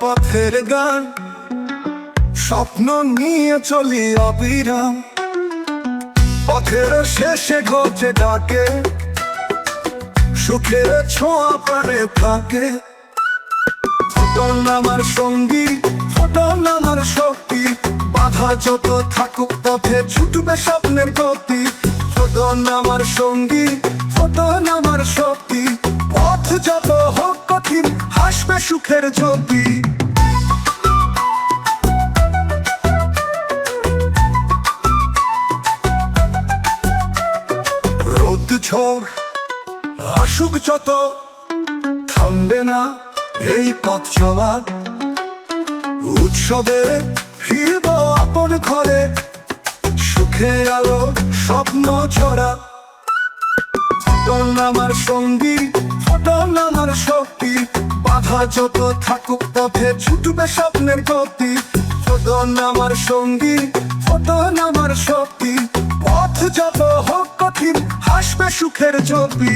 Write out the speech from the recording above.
পথের গান, স্বপ্ন নিয়ে চলি অবিরাম। পথের শেষে ঘটে ডাকে, সুখের ছোঁয়া প্রাণে থাকে ফোটন আমার সঙ্গী ফোটন আমার শক্তি, বাধা যত থাকুক পথে ছুটবে স্বপ্নের গতি। ফোটন আমার সঙ্গী ফোটন আমার শক্তি সুখের জ্যোতি রোদ আসুক যত, থামবে না এই পথ উৎসবে ফিরব আপন ঘরে সুখে আলো স্বপ্ন ছড়া। ফটন আমার সঙ্গী ফটন আমার শক্তি। যত থাকুক পথে ছুটবে স্বপ্নের গতি। ফটন আমার সঙ্গী ফটন আমার শক্তি। পথ যত হোক কঠিন, হাসবে সুখের জ্যোতি